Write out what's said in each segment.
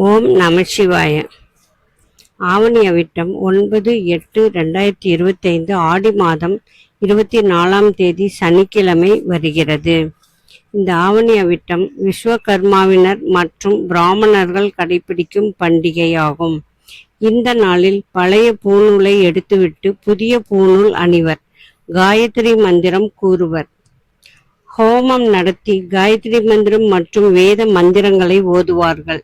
ஓம் நமசிவாய ஆவணி அவிட்டம் ஒன்பது எட்டு ரெண்டாயிரத்தி இருபத்தைந்து ஆடி மாதம் இருபத்தி நாலாம் தேதி சனிக்கிழமை வருகிறது. இந்த ஆவணி அவிட்டம் விஸ்வகர்மாவினர் மற்றும் பிராமணர்கள் கடைபிடிக்கும் பண்டிகையாகும். இந்த நாளில் பழைய பூநூலை எடுத்துவிட்டு புதிய பூநூல் அணிவர் காயத்ரி மந்திரம் கூறுவர். ஹோமம் நடத்தி காயத்ரி மந்திரம் மற்றும் வேத மந்திரங்களை ஓதுவார்கள்.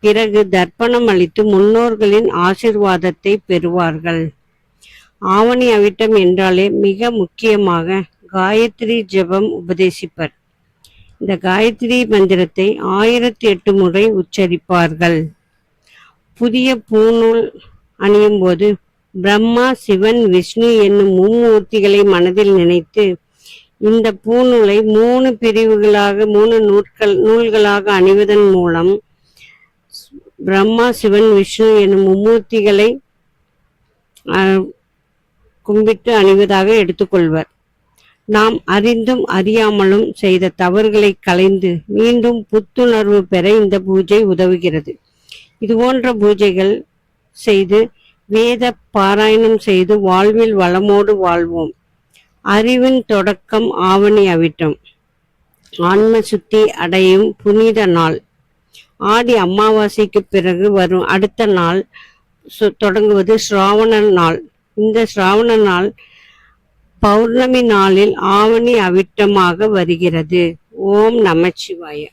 பிறகு தர்ப்பணம் அளித்து முன்னோர்களின் ஆசிர்வாதத்தை பெறுவார்கள். ஆவணி அவிட்டம் என்றாலே மிக முக்கியமாக காயத்ரி ஜெபம் உபதேசிப்பர். இந்த காயத்ரி மந்திரத்தை ஆயிரத்தி எட்டு முறை உச்சரிப்பார்கள். புதிய பூநூல் அணியும் போது பிரம்மா சிவன் விஷ்ணு என்னும் மும்மூர்த்திகளை மனதில் நினைத்து இந்த பூநூலை மூணு பிரிவுகளாக மூணு நூல்கள் நூல்களாக அணிவதன் மூலம் பிரம்மா சிவன் விஷ்ணு எனும் மும்மூர்த்திகளை அஹ், கும்பிட்டு அணிவதாக எடுத்துக்கொள்வர். நாம் அறிந்தும் அறியாமலும் செய்த தவறுகளை களைந்து மீண்டும் புத்துணர்வு பெற இந்த பூஜை உதவுகிறது. இது போன்ற பூஜைகள் செய்து வேத பாராயணம் செய்து வாழ்வில் வளமோடு வாழ்வோம். அறிவின் தொடக்கம் ஆவணி அவிட்டம். ஆன்ம சுத்தி அடையும் புனித நாள். ஆடி அமாவாசைக்கு பிறகு வரும். அடுத்த நாள் சு- தொடங்குவது சிராவண நாள். இந்த சிராவண நாள் பௌர்ணமி நாளில் ஆவணி அவிட்டமாக வருகிறது. ஓம் நமச்சிவாய.